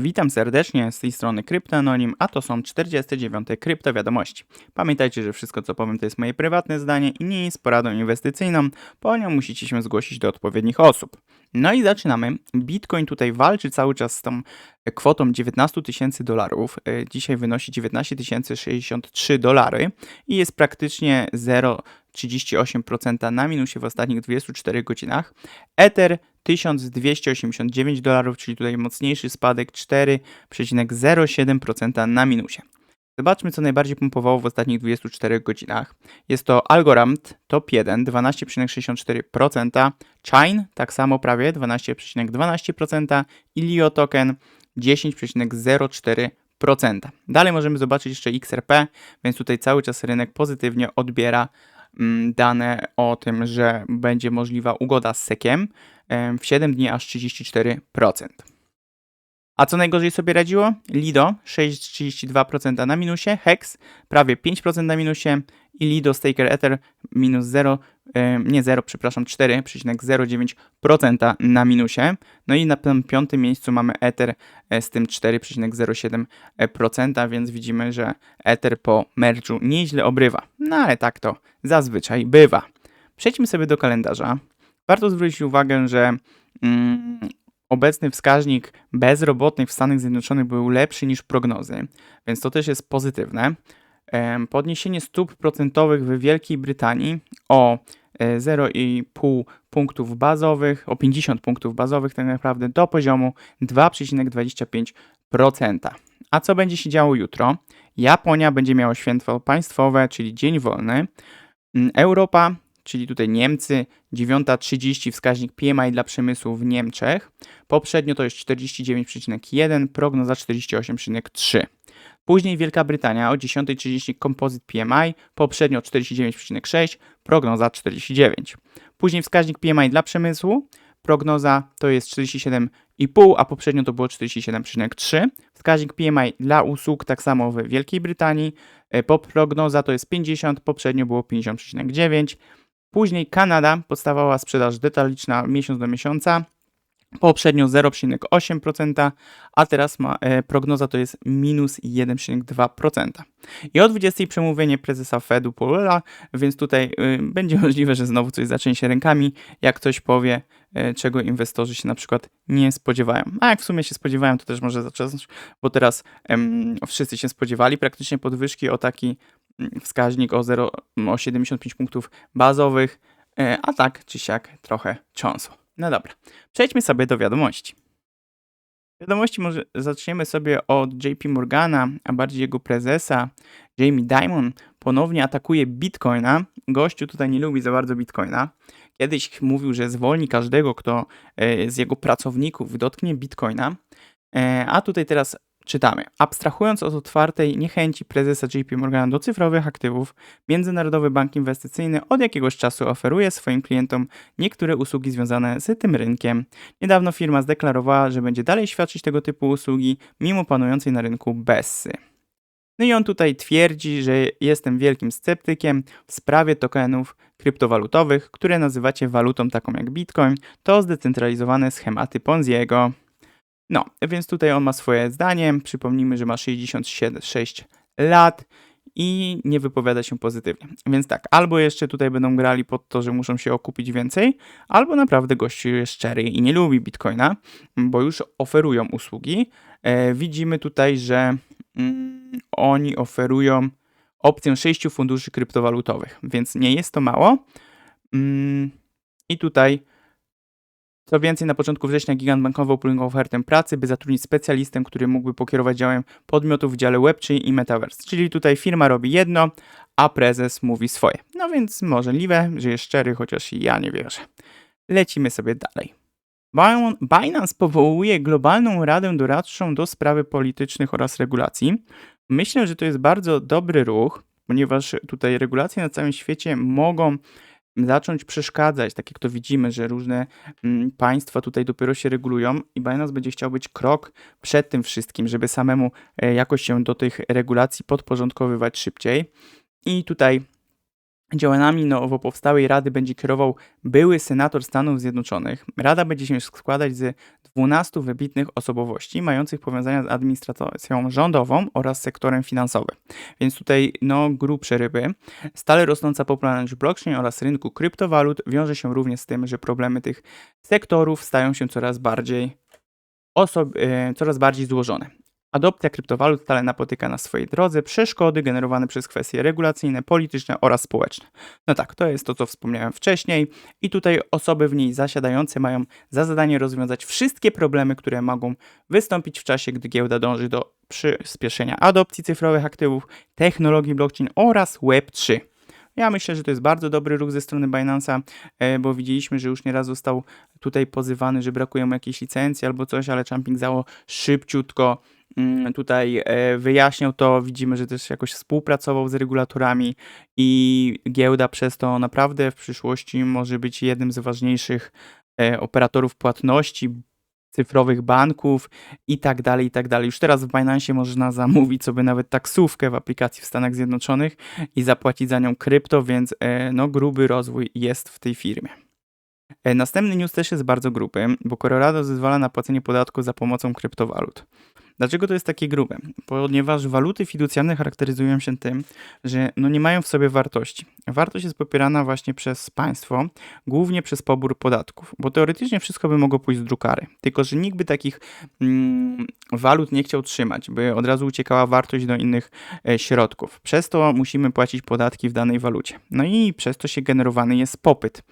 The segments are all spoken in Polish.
Witam serdecznie z tej strony Kryptoanonim, a to są 49 kryptowiadomości. Pamiętajcie, że wszystko co powiem to jest moje prywatne zdanie i nie jest poradą inwestycyjną, po nią musicie się zgłosić do odpowiednich osób. No i zaczynamy. Bitcoin tutaj walczy cały czas z tą kwotą 19 tysięcy dolarów. E, Dzisiaj wynosi 19 063 dolary i jest praktycznie 0,38% na minusie w ostatnich 24 godzinach. Ether 1289 dolarów, czyli tutaj mocniejszy spadek 4,07% na minusie. Zobaczmy, co najbardziej pompowało w ostatnich 24 godzinach. Jest to Algorand Top 1 12,64%, Chain tak samo prawie 12,12% i Lio Token 10,04%. Dalej możemy zobaczyć jeszcze XRP, więc tutaj cały czas rynek pozytywnie odbiera mm, dane o tym, że będzie możliwa ugoda z SEC-iem em, w 7 dni aż 34%. A co najgorzej sobie radziło? Lido 6,32% na minusie, Hex prawie 5% na minusie i Lido Staker Ether minus 0, e, nie 0, przepraszam, 4,09% na minusie. No i na tym piątym miejscu mamy Ether e, z tym 4,07%, więc widzimy, że Ether po merge'u nieźle obrywa. No ale tak to zazwyczaj bywa. Przejdźmy sobie do kalendarza. Warto zwrócić uwagę, że mm, obecny wskaźnik bezrobotnych w Stanach Zjednoczonych był lepszy niż prognozy, więc to też jest pozytywne. Podniesienie stóp procentowych w Wielkiej Brytanii o e, 0,5 punktów bazowych, o 50 punktów bazowych tak naprawdę do poziomu 2,25%. A co będzie się działo jutro? Japonia będzie miała święto państwowe, czyli dzień wolny. Mm, Europa, czyli tutaj Niemcy, 9.30 wskaźnik PMI dla przemysłu w Niemczech. Poprzednio to jest 49,1, prognoza 48,3. Później Wielka Brytania o 10.30 Composite PMI, poprzednio 49,6, prognoza 49. Później wskaźnik PMI dla przemysłu, prognoza to jest 47,5, a poprzednio to było 47,3. Wskaźnik PMI dla usług tak samo w Wielkiej Brytanii, e, po prognoza to jest 50, poprzednio było 50,9. Później Kanada, podstawowa sprzedaż detaliczna miesiąc do miesiąca, poprzednio 0,8%, a teraz ma, e, prognoza to jest minus 1,2%. I o 20 przemówienie prezesa Fedu Powella, więc tutaj y, będzie możliwe, że znowu coś zacznie się rękami, jak ktoś powie, e, czego inwestorzy się na przykład nie spodziewają. A jak w sumie się spodziewają, to też może zacząć, bo teraz wszyscy się spodziewali praktycznie podwyżki o taki wskaźnik o, 0, o 75 punktów bazowych, e, a tak czy siak trochę cząsło. No dobra, przejdźmy sobie do wiadomości. Wiadomości może zaczniemy sobie od JP Morgana, a bardziej jego prezesa. Jamie Dimon ponownie atakuje Bitcoina. Gościu tutaj nie lubi za bardzo Bitcoina. Kiedyś mówił, że zwolni każdego, kto e, z jego pracowników dotknie Bitcoina. E, A tutaj teraz czytamy. Abstrahując od otwartej niechęci prezesa JP Morgana do cyfrowych aktywów, Międzynarodowy Bank Inwestycyjny od jakiegoś czasu oferuje swoim klientom niektóre usługi związane z tym rynkiem. Niedawno firma zdeklarowała, że będzie dalej świadczyć tego typu usługi, mimo panującej na rynku Bessy. No i on tutaj twierdzi, że jestem wielkim sceptykiem w sprawie tokenów kryptowalutowych, które nazywacie walutą taką jak Bitcoin. To zdecentralizowane schematy Ponziego. No, więc tutaj on ma swoje zdanie. Przypomnijmy, że ma 66 lat i nie wypowiada się pozytywnie. Więc tak, albo jeszcze tutaj będą grali pod to, że muszą się okupić więcej, albo naprawdę gościu jest szczery i nie lubi Bitcoina, bo już oferują usługi. E, widzimy tutaj, że mm, oni oferują opcję 6 funduszy kryptowalutowych, więc nie jest to mało. Mm, I tutaj co więcej, na początku września gigant bankowy opublikował ofertę pracy, by zatrudnić specjalistę, który mógłby pokierować działem podmiotów w dziale Web3 i Metaverse. Czyli tutaj firma robi jedno, a prezes mówi swoje. No więc możliwe, że jest szczery, chociaż ja nie wierzę. Lecimy sobie dalej. Bin- Binance powołuje globalną radę doradczą do sprawy politycznych oraz regulacji. Myślę, że to jest bardzo dobry ruch, ponieważ tutaj regulacje na całym świecie mogą zacząć przeszkadzać, tak jak to widzimy, że różne mm, państwa tutaj dopiero się regulują i Binance będzie chciał być krok przed tym wszystkim, żeby samemu e, jakoś się do tych regulacji podporządkowywać szybciej. I tutaj działaniami nowo powstałej Rady będzie kierował były senator Stanów Zjednoczonych. Rada będzie się składać z 12 wybitnych osobowości mających powiązania z administracją rządową oraz sektorem finansowym. Więc tutaj no grubsze ryby. Stale rosnąca popularność blockchain oraz rynku kryptowalut wiąże się również z tym, że problemy tych sektorów stają się coraz bardziej osob- e, coraz bardziej złożone. Adopcja kryptowalut stale napotyka na swojej drodze przeszkody generowane przez kwestie regulacyjne, polityczne oraz społeczne. No tak, to jest to, co wspomniałem wcześniej, i tutaj osoby w niej zasiadające mają za zadanie rozwiązać wszystkie problemy, które mogą wystąpić w czasie, gdy giełda dąży do przyspieszenia adopcji cyfrowych aktywów, technologii blockchain oraz Web3. Ja myślę, że to jest bardzo dobry ruch ze strony Binance'a, e, bo widzieliśmy, że już nieraz został tutaj pozywany, że brakuje mu jakiejś licencji albo coś, ale Jumping Zao szybciutko tutaj e, wyjaśniał to. Widzimy, że też jakoś współpracował z regulatorami i giełda przez to naprawdę w przyszłości może być jednym z ważniejszych e, operatorów płatności, cyfrowych banków i tak dalej, i tak dalej. Już teraz w Binance można zamówić sobie nawet taksówkę w aplikacji w Stanach Zjednoczonych i zapłacić za nią krypto, więc e, no gruby rozwój jest w tej firmie. Następny news też jest bardzo gruby, bo Colorado zezwala na płacenie podatku za pomocą kryptowalut. Dlaczego to jest takie grube? Ponieważ waluty fiducjalne charakteryzują się tym, że no nie mają w sobie wartości. Wartość jest popierana właśnie przez państwo, głównie przez pobór podatków, bo teoretycznie wszystko by mogło pójść z drukary. Tylko, że nikt by takich mm, walut nie chciał trzymać, by od razu uciekała wartość do innych e, środków. Przez to musimy płacić podatki w danej walucie. No i przez to się generowany jest popyt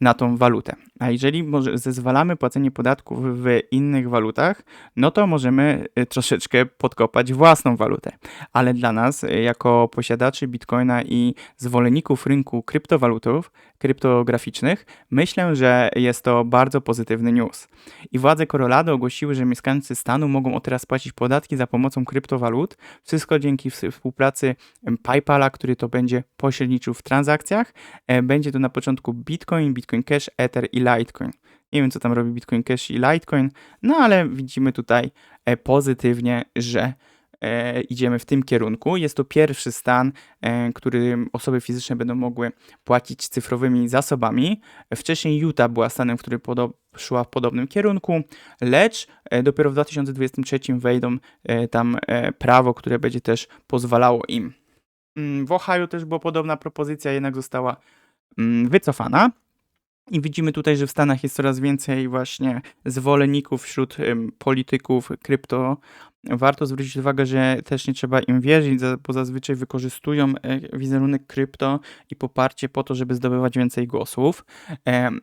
na tą walutę. A jeżeli może zezwalamy płacenie podatków w innych walutach, no to możemy e, troszeczkę podkopać własną walutę. Ale dla nas, e, jako posiadaczy bitcoina i zwolenników rynku kryptowalutów, kryptograficznych, myślę, że jest to bardzo pozytywny news. I władze Colorado ogłosiły, że mieszkańcy stanu mogą od teraz płacić podatki za pomocą kryptowalut. Wszystko dzięki współpracy PayPala, który to będzie pośredniczył w transakcjach. E, będzie to na początku Bitcoin, Bitcoin Cash, Ether i Litecoin. Nie wiem, co tam robi Bitcoin Cash i Litecoin, no ale widzimy tutaj pozytywnie, że e, idziemy w tym kierunku. Jest to pierwszy stan, e, który osoby fizyczne będą mogły płacić cyfrowymi zasobami. Wcześniej Utah była stanem, który szła w podobnym kierunku, lecz e, dopiero w 2023 wejdą e, tam e, prawo, które będzie też pozwalało im. Mm, w Ohio też była podobna propozycja, jednak została mm, wycofana. I widzimy tutaj, że w Stanach jest coraz więcej właśnie zwolenników wśród polityków krypto. Warto zwrócić uwagę, że też nie trzeba im wierzyć, bo zazwyczaj wykorzystują e, wizerunek krypto i poparcie po to, żeby zdobywać więcej głosów.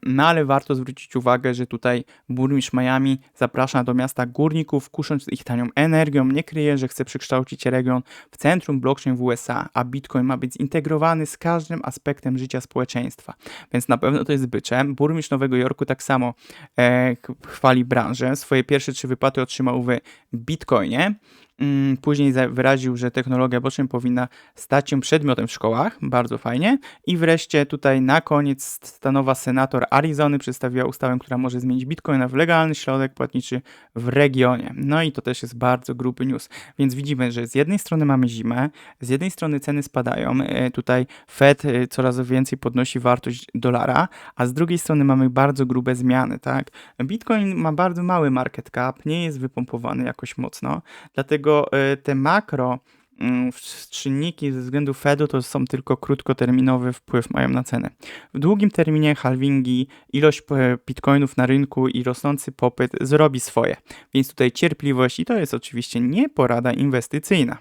No ale warto zwrócić uwagę, że tutaj burmistrz Miami zaprasza do miasta górników, kusząc ich tanią energią. Nie kryje, że chce przekształcić region w centrum blockchain w USA, a Bitcoin ma być zintegrowany z każdym aspektem życia społeczeństwa. Więc na pewno to jest bycze. Burmistrz Nowego Jorku tak samo e, chwali branżę. Swoje pierwsze trzy wypłaty otrzymał w Bitcoin nie. Mm, później wyraził, że technologia blockchain powinna stać się przedmiotem w szkołach, bardzo fajnie. I wreszcie tutaj na koniec stanowa senator Arizony przedstawiła ustawę, która może zmienić bitcoina w legalny środek płatniczy w regionie. No i to też jest bardzo gruby news. Więc widzimy, że z jednej strony mamy zimę, z jednej strony ceny spadają, e, tutaj Fed e, coraz więcej podnosi wartość dolara, a z drugiej strony mamy bardzo grube zmiany, tak? Bitcoin ma bardzo mały market cap, nie jest wypompowany jakoś mocno, dlatego dlatego e, te makro mm, czynniki ze względu Fedu to są tylko krótkoterminowy wpływ mają na cenę. W długim terminie halvingi, ilość bitcoinów na rynku i rosnący popyt zrobi swoje. Więc tutaj cierpliwość i to jest oczywiście nie porada inwestycyjna.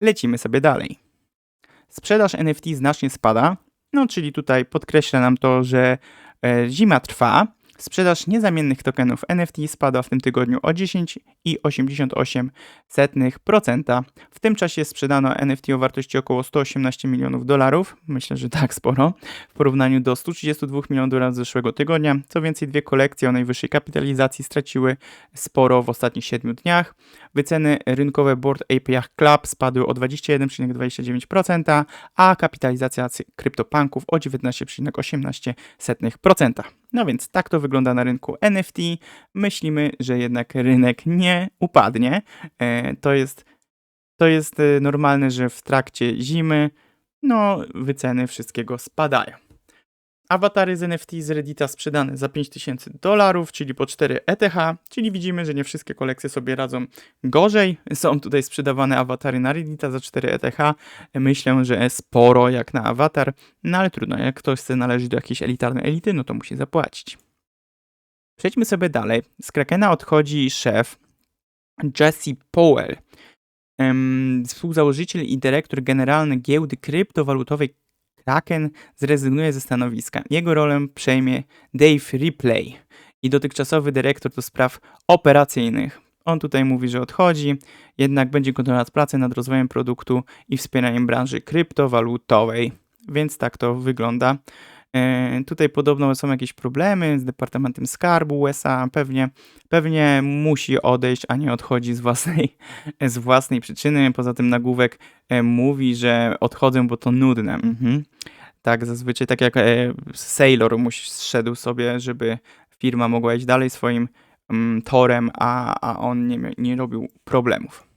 Lecimy sobie dalej. Sprzedaż NFT znacznie spada, no czyli tutaj podkreśla nam to, że e, zima trwa, Sprzedaż niezamiennych tokenów NFT spadła w tym tygodniu o 10,88%. W tym czasie sprzedano NFT o wartości około 118 milionów dolarów, myślę, że tak sporo, w porównaniu do 132 milionów dolarów zeszłego tygodnia. Co więcej, dwie kolekcje o najwyższej kapitalizacji straciły sporo w ostatnich 7 dniach. Wyceny rynkowe Board API Club spadły o 21,29%, a kapitalizacja CryptoPunków o 19,18%. No więc tak to wygląda na rynku NFT. Myślimy, że jednak rynek nie upadnie. E, to jest, to jest e, normalne, że w trakcie zimy no, wyceny wszystkiego spadają. Awatary z NFT z Reddita sprzedane za 5000 dolarów, czyli po 4 ETH, czyli widzimy, że nie wszystkie kolekcje sobie radzą gorzej. Są tutaj sprzedawane awatary na Reddita za 4 ETH. Myślę, że sporo jak na awatar, no ale trudno, jak ktoś chce należeć do jakiejś elitarnej elity, no to musi zapłacić. Przejdźmy sobie dalej. Z Krakena odchodzi szef Jesse Powell, współzałożyciel i dyrektor generalny giełdy kryptowalutowej Kraken zrezygnuje ze stanowiska. Jego rolę przejmie Dave Ripley i dotychczasowy dyrektor do spraw operacyjnych. On tutaj mówi, że odchodzi, jednak będzie kontynuować pracę nad rozwojem produktu i wspieraniem branży kryptowalutowej. Więc tak to wygląda. E, tutaj podobno są jakieś problemy z Departamentem Skarbu USA. Pewnie, pewnie musi odejść, a nie odchodzi z własnej, z własnej przyczyny. Poza tym nagłówek e, mówi, że odchodzę, bo to nudne. Mhm. Tak, zazwyczaj tak jak e, Sailor musi zszedł sobie, żeby firma mogła iść dalej swoim mm, torem, a, a on nie, nie robił problemów.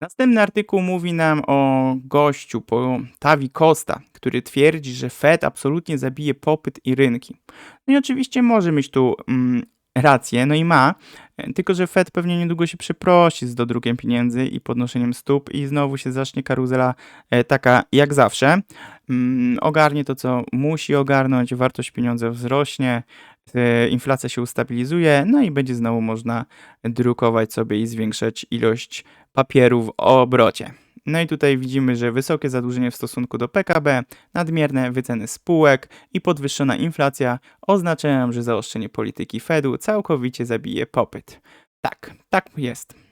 Następny artykuł mówi nam o gościu po Tavi Costa, który twierdzi, że Fed absolutnie zabije popyt i rynki. No i oczywiście może mieć tu mm, rację, no i ma, tylko że Fed pewnie niedługo się przeprosi z dodrukiem pieniędzy i podnoszeniem stóp i znowu się zacznie karuzela e, taka jak zawsze. Mm, ogarnie to, co musi ogarnąć, wartość pieniądza wzrośnie, inflacja się ustabilizuje, no i będzie znowu można drukować sobie i zwiększać ilość papieru w obrocie. No i tutaj widzimy, że wysokie zadłużenie w stosunku do PKB, nadmierne wyceny spółek i podwyższona inflacja oznaczają, że zaostrzenie polityki Fedu całkowicie zabije popyt. Tak, tak jest.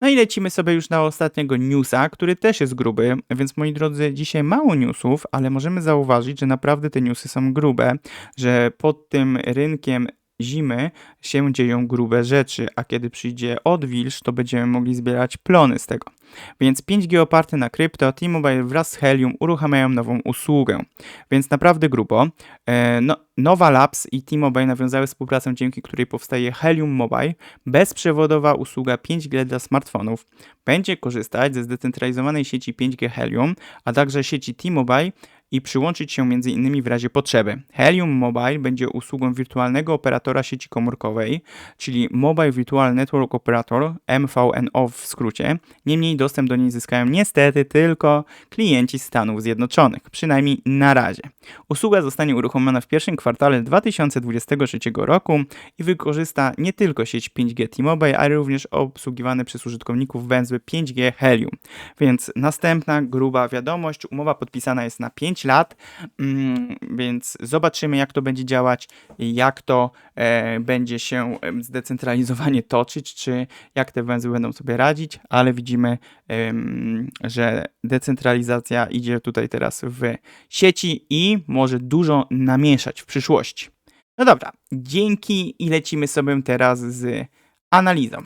No i lecimy sobie już na ostatniego newsa, który też jest gruby, więc moi drodzy, dzisiaj mało newsów, ale możemy zauważyć, że naprawdę te newsy są grube, że pod tym rynkiem zimy się dzieją grube rzeczy, a kiedy przyjdzie odwilż, to będziemy mogli zbierać plony z tego. Więc 5G oparte na krypto, T-Mobile wraz z Helium uruchamiają nową usługę. Więc naprawdę grubo. E, no, Nova Labs i T-Mobile nawiązały współpracę, dzięki której powstaje Helium Mobile, bezprzewodowa usługa 5G dla smartfonów. Będzie korzystać ze zdecentralizowanej sieci 5G Helium, a także sieci T-Mobile i przyłączyć się m.in. w razie potrzeby. Helium Mobile będzie usługą wirtualnego operatora sieci komórkowej, czyli Mobile Virtual Network Operator, MVNO w skrócie. Niemniej dostęp do niej zyskają niestety tylko klienci Stanów Zjednoczonych, przynajmniej na razie. Usługa zostanie uruchomiona w pierwszym kwartale 2023 roku i wykorzysta nie tylko sieć 5G T-Mobile, ale również obsługiwane przez użytkowników węzły 5G Helium. Więc następna gruba wiadomość, umowa podpisana jest na 5 lat, mm, więc zobaczymy jak to będzie działać, jak to e, będzie się zdecentralizowanie toczyć, czy jak te węzły będą sobie radzić, ale widzimy, że decentralizacja idzie tutaj teraz w sieci i może dużo namieszać w przyszłości. No dobra, dzięki i lecimy sobie teraz z analizą.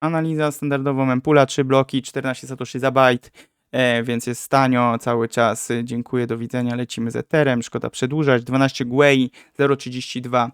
Analiza standardowo mempula, 3 bloki, 14 satoshi za bajt, e, więc jest tanio cały czas. e, Dziękuję, do widzenia. Lecimy z Etherem, szkoda przedłużać. 12 Gwei, 0,32 e,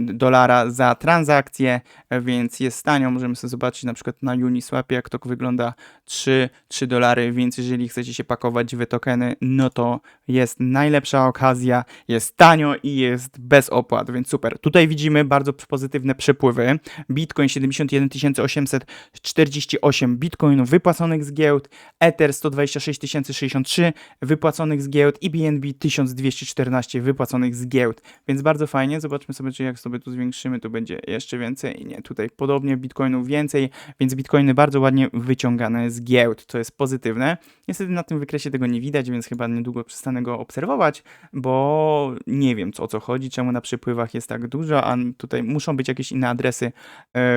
dolara za transakcję, e, więc jest tanio. Możemy sobie zobaczyć na przykład na Uniswapie, jak to wygląda 3, 3 dolary, więc jeżeli chcecie się pakować w tokeny, no to jest najlepsza okazja, jest tanio i jest bez opłat, więc super. Tutaj widzimy bardzo pozytywne przepływy. Bitcoin 71 848 bitcoinów wypłaconych z giełd, Ether 126 063 wypłaconych z giełd i BNB 1214 wypłaconych z giełd, więc bardzo fajnie. Zobaczmy sobie, czy jak sobie tu zwiększymy, to będzie jeszcze więcej. Nie, tutaj podobnie bitcoinów więcej, więc bitcoiny bardzo ładnie wyciągane z giełd, co jest pozytywne. Niestety na tym wykresie tego nie widać, więc chyba niedługo przestanę go obserwować, bo nie wiem co, o co chodzi, czemu na przepływach jest tak dużo, a tutaj muszą być jakieś inne adresy e,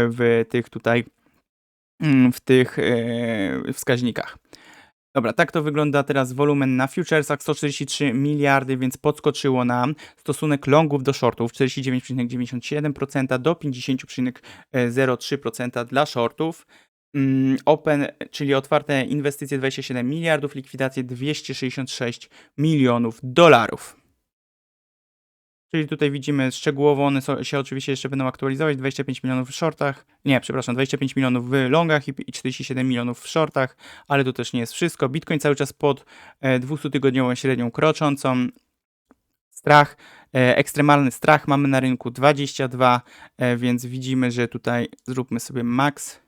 w tych tutaj mm, w tych e, wskaźnikach. Dobra, tak to wygląda teraz wolumen na futuresach 143 miliardy, więc podskoczyło nam stosunek longów do shortów 49,97% do 50,03% dla shortów. Mm, Open, czyli otwarte inwestycje 27 miliardów, likwidacje 266 milionów dolarów. Czyli tutaj widzimy szczegółowo, one się oczywiście jeszcze będą aktualizować, 25 milionów w shortach, nie, przepraszam, 25 milionów w longach i, i 47 milionów w shortach, ale to też nie jest wszystko. Bitcoin cały czas pod e, 200-tygodniową średnią kroczącą. Strach, e, ekstremalny strach mamy na rynku 22, e, więc widzimy, że tutaj zróbmy sobie max.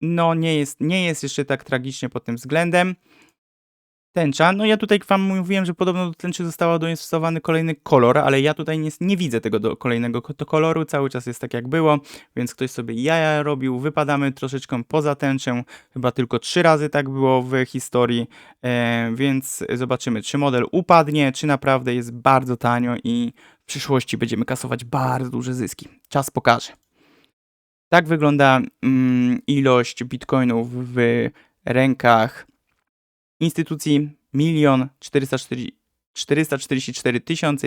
No nie jest, nie jest jeszcze tak tragicznie pod tym względem. Tęcza, no ja tutaj wam mówiłem, że podobno do tęczy został doinstosowany kolejny kolor, ale ja tutaj nie, nie widzę tego do kolejnego ko- to koloru, cały czas jest tak jak było, więc ktoś sobie jaja robił, wypadamy troszeczkę poza tęczę, chyba tylko trzy razy tak było w historii, e, więc zobaczymy, czy model upadnie, czy naprawdę jest bardzo tanio i w przyszłości będziemy kasować bardzo duże zyski. Czas pokaże. Tak wygląda mm, ilość bitcoinów w rękach instytucji 1 444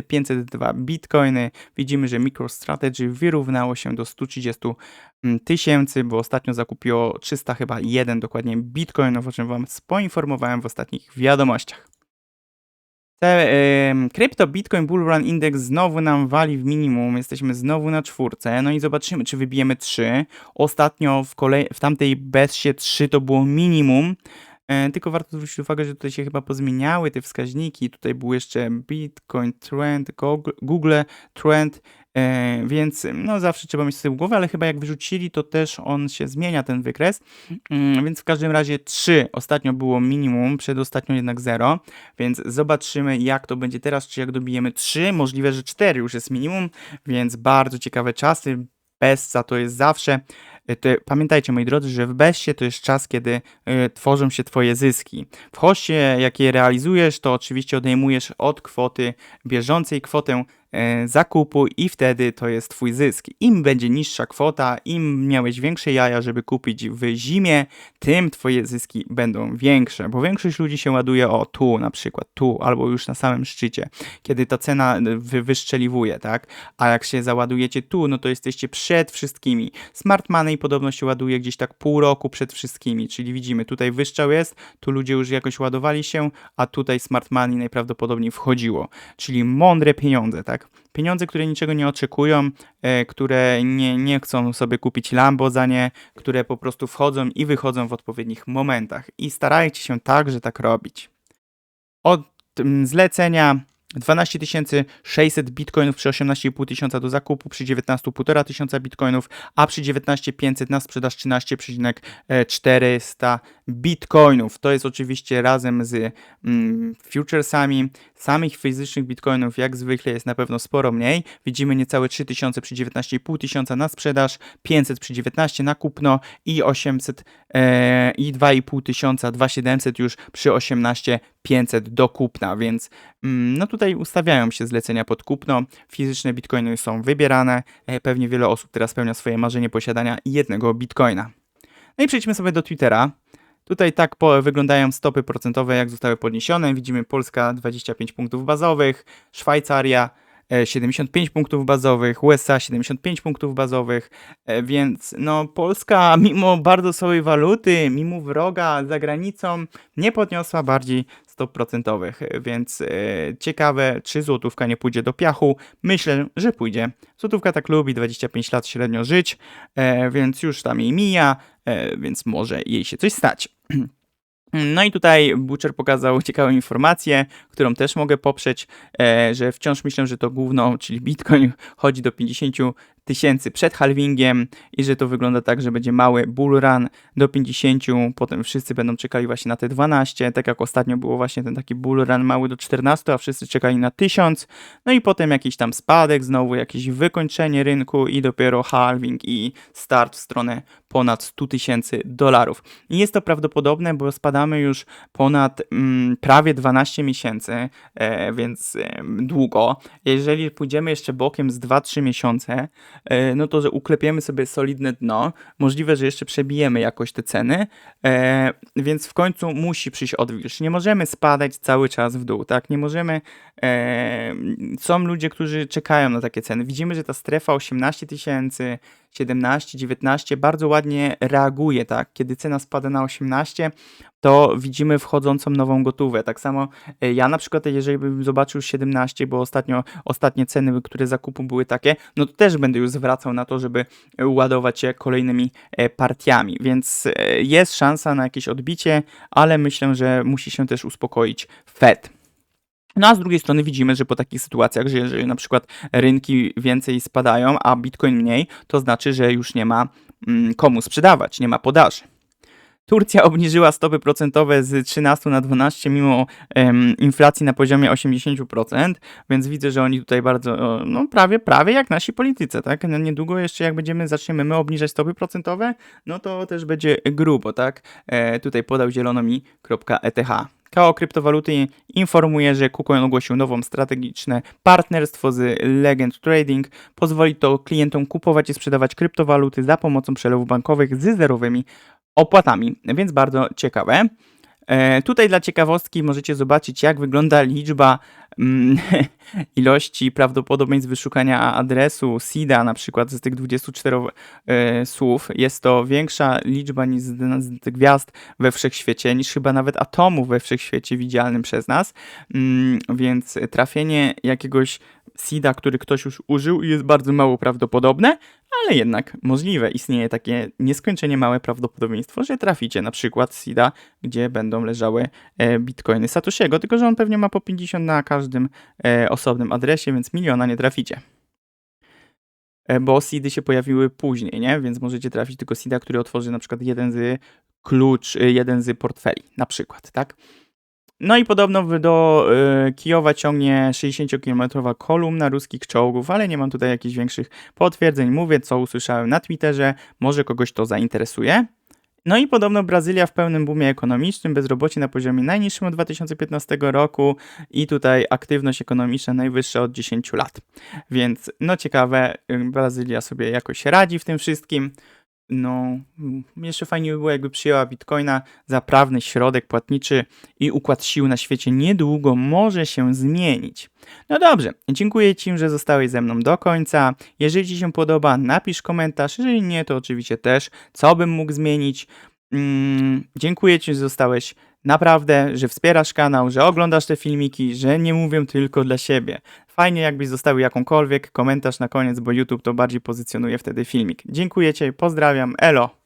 502 bitcoiny. Widzimy, że MicroStrategy wyrównało się do 130 tysięcy, bo ostatnio zakupiło 300 chyba 1 dokładnie bitcoinów, o czym Wam poinformowałem w ostatnich wiadomościach. Te, ym, Crypto Bitcoin Bull Run Index znowu nam wali w minimum, jesteśmy znowu na czwórce, no i zobaczymy, czy wybijemy 3. Ostatnio w, kolej, w tamtej BESie 3 to było minimum, tylko warto zwrócić uwagę, że tutaj się chyba pozmieniały te wskaźniki. Tutaj był jeszcze Bitcoin Trend, Google, Trend, e, więc no zawsze trzeba mieć z tyłu głowy, ale chyba jak wyrzucili, to też on się zmienia, ten wykres. Mm, więc w każdym razie 3 ostatnio było minimum, przedostatnio jednak 0, więc zobaczymy jak to będzie teraz, czy jak dobijemy 3, możliwe, że 4 już jest minimum, więc bardzo ciekawe czasy. Bessa to jest zawsze pamiętajcie, moi drodzy, że w Bessie to jest czas, kiedy y, tworzą się Twoje zyski. W hoście, jakie realizujesz, to oczywiście odejmujesz od kwoty bieżącej kwotę zakupu i wtedy to jest twój zysk. Im będzie niższa kwota, im miałeś większe jaja, żeby kupić w zimie, tym twoje zyski będą większe, bo większość ludzi się ładuje o tu na przykład, tu albo już na samym szczycie, kiedy ta cena wy wyszczeliwuje, tak? A jak się załadujecie tu, no to jesteście przed wszystkimi. Smart Money podobno się ładuje gdzieś tak pół roku przed wszystkimi, czyli widzimy, tutaj wyszczał jest, tu ludzie już jakoś ładowali się, a tutaj Smart Money najprawdopodobniej wchodziło, czyli mądre pieniądze, tak? Pieniądze, które niczego nie oczekują, e, które nie, nie chcą sobie kupić Lambo za nie, które po prostu wchodzą i wychodzą w odpowiednich momentach. I starajcie się także tak robić. Od zlecenia 12 600 bitcoinów przy 18,5 tysiąca do zakupu, przy 19,5 tysiąca bitcoinów, a przy 19,500 na sprzedaż 13,400 bitcoinów. To jest oczywiście razem z mm, futuresami. Samych fizycznych bitcoinów jak zwykle jest na pewno sporo mniej. Widzimy niecałe 3000 przy 19,5 tysiąca na sprzedaż, 500 przy 19 na kupno i 800 e, i 2,5 tysiąca, 2700 już przy 18 500 do kupna, więc mm, no tutaj ustawiają się zlecenia pod kupno, fizyczne bitcoiny są wybierane, e, pewnie wiele osób teraz spełnia swoje marzenie posiadania jednego bitcoina. No i przejdźmy sobie do Twittera. Tutaj tak wyglądają stopy procentowe, jak zostały podniesione. Widzimy Polska 25 punktów bazowych, Szwajcaria 75 punktów bazowych, USA 75 punktów bazowych, e, więc no Polska mimo bardzo słabej waluty, mimo wroga za granicą nie podniosła bardziej stóp procentowych, więc e, ciekawe, czy złotówka nie pójdzie do piachu. Myślę, że pójdzie. Złotówka tak lubi 25 lat średnio żyć, e, więc już tam jej mija, więc może jej się coś stać. No i tutaj Butcher pokazał ciekawą informację, którą też mogę poprzeć, e, że wciąż myślę, że to główną, czyli Bitcoin chodzi do 50 tysięcy przed halvingiem i że to wygląda tak, że będzie mały bull run do 50, potem wszyscy będą czekali właśnie na te 12, tak jak ostatnio było właśnie ten taki bull run mały do 14, a wszyscy czekali na 1000, no i potem jakiś tam spadek, znowu jakieś wykończenie rynku i dopiero halving i start w stronę ponad 100 tysięcy dolarów. I jest to prawdopodobne, bo spadamy już ponad mm, prawie 12 miesięcy, e, więc e, długo. Jeżeli pójdziemy jeszcze bokiem z 2-3 miesiące, no to, że uklepiemy sobie solidne dno, możliwe, że jeszcze przebijemy jakoś te ceny, e, więc w końcu musi przyjść odwilż. Nie możemy spadać cały czas w dół, tak? Nie możemy. E, są ludzie, którzy czekają na takie ceny. Widzimy, że ta strefa 18 tysięcy, 17, 19 bardzo ładnie reaguje, tak? Kiedy cena spada na 18, to widzimy wchodzącą nową gotówę. Tak samo e, ja na przykład, jeżeli bym zobaczył 17, bo ostatnio ostatnie ceny, które zakupu były takie, no to też będę już zwracał na to, żeby ładować się kolejnymi e, partiami, więc e, jest szansa na jakieś odbicie, ale myślę, że musi się też uspokoić Fed. No a z drugiej strony widzimy, że po takich sytuacjach, że jeżeli na przykład rynki więcej spadają, a Bitcoin mniej, to znaczy, że już nie ma mm, komu sprzedawać, nie ma podaży. Turcja obniżyła stopy procentowe z 13 na 12 mimo em, inflacji na poziomie 80%, więc widzę, że oni tutaj bardzo, no prawie, prawie jak nasi politycy, tak? No, niedługo jeszcze jak będziemy, zaczniemy my obniżać stopy procentowe, no to też będzie grubo, tak? E, tutaj podał zielono. KO Kryptowaluty informuje, że KuCoin ogłosił nową strategiczne partnerstwo z Legend Trading. Pozwoli to klientom kupować i sprzedawać kryptowaluty za pomocą przelewów bankowych z zerowymi opłatami, więc bardzo ciekawe. E, tutaj dla ciekawostki możecie zobaczyć, jak wygląda liczba mm, ilości prawdopodobieństw wyszukania adresu SIDA, na przykład z tych 24 e, słów. Jest to większa liczba niż z, z gwiazd we wszechświecie, niż chyba nawet atomów we wszechświecie widzialnym przez nas. Mm, więc trafienie jakiegoś SIDA, który ktoś już użył, jest bardzo mało prawdopodobne, ale jednak możliwe. Istnieje takie nieskończenie małe prawdopodobieństwo, że traficie na przykład SIDA, gdzie będą leżały e, bitcoiny Satoshiego, tylko że on pewnie ma po 50 na każdym e, osobnym adresie, więc miliona nie traficie. E, bo SIDy się pojawiły później, nie? Więc możecie trafić tylko SIDA, który otworzy na przykład jeden z klucz, jeden z portfeli, na przykład, tak? No i podobno do y, Kijowa ciągnie 60-kilometrowa kolumna ruskich czołgów, ale nie mam tutaj jakichś większych potwierdzeń. Mówię, co usłyszałem na Twitterze, może kogoś to zainteresuje. No i podobno Brazylia w pełnym boomie ekonomicznym, bezrobocie na poziomie najniższym od 2015 roku i tutaj aktywność ekonomiczna najwyższa od 10 lat. Więc no ciekawe, y, Brazylia sobie jakoś radzi w tym wszystkim. No, jeszcze fajnie by było, jakby przyjęła Bitcoina za prawny środek płatniczy i układ sił na świecie niedługo może się zmienić. No dobrze, dziękuję Ci, że zostałeś ze mną do końca. Jeżeli Ci się podoba, napisz komentarz. Jeżeli nie, to oczywiście też, co bym mógł zmienić. Mm, dziękuję Ci, że zostałeś naprawdę, że wspierasz kanał, że oglądasz te filmiki, że nie mówię tylko dla siebie. Fajnie jakbyś zostawił jakąkolwiek komentarz na koniec, bo YouTube to bardziej pozycjonuje wtedy filmik. Dziękuję Ci, pozdrawiam, elo!